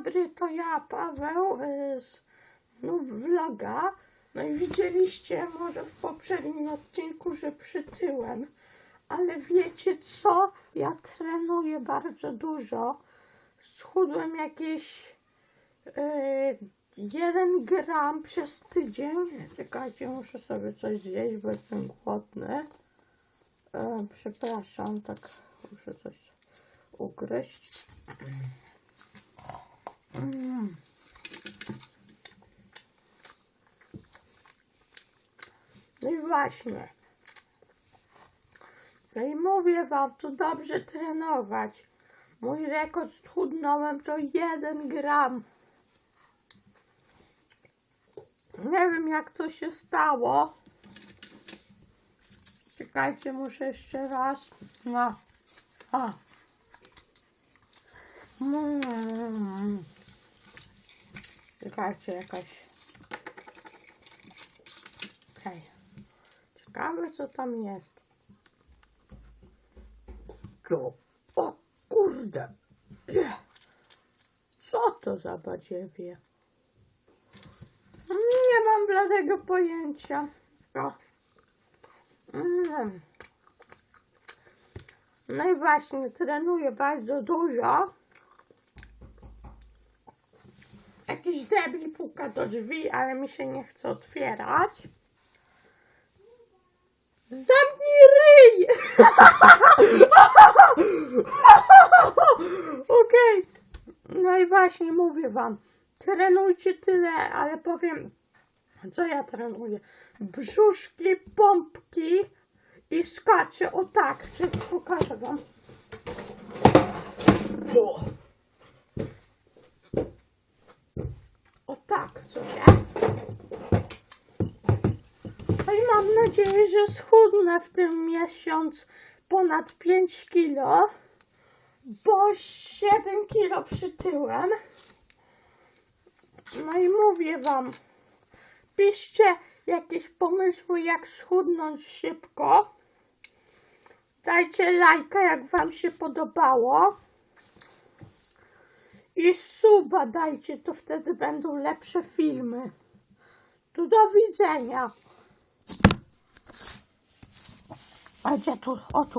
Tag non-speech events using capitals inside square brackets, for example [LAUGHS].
dobry, to ja, Paweł y, z no, vloga. No i widzieliście może w poprzednim odcinku, że przytyłem. Ale wiecie co? Ja trenuję bardzo dużo. Schudłem jakieś y, 1 gram przez tydzień. Czekajcie, muszę sobie coś zjeść, bo jestem głodny. E, przepraszam, tak muszę coś ugryźć. No i właśnie. No i mówię wam, to dobrze trenować. Mój rekord schudnąłem to 1 gram. Nie wiem jak to się stało. Czekajcie, muszę jeszcze raz. No. A. Mm. Czekajcie, jakaś. Okej. Ciekawe, co tam jest. Co? O kurde. Co to za badziewie? Nie mam bladego pojęcia. O. Mm. No i właśnie, trenuję bardzo dużo. Jakiś debil puka do drzwi, ale mi się nie chce otwierać. Zamknij ryj! [LAUGHS] Okej. No i właśnie mówię wam, trenujcie tyle, ale powiem, co ja trenuję. Brzuszki, pompki i skaczę o tak. Pokażę wam. O tak, co nie? Mam nadzieję, że schudnę w tym miesiąc ponad 5 kilo, bo 7 kilo przytyłem. No i mówię wam, piszcie jakieś pomysły, jak schudnąć szybko. Dajcie lajka, jak wam się podobało. I suba dajcie, to wtedy będą lepsze filmy. Do widzenia. A gdzie tu? O tu.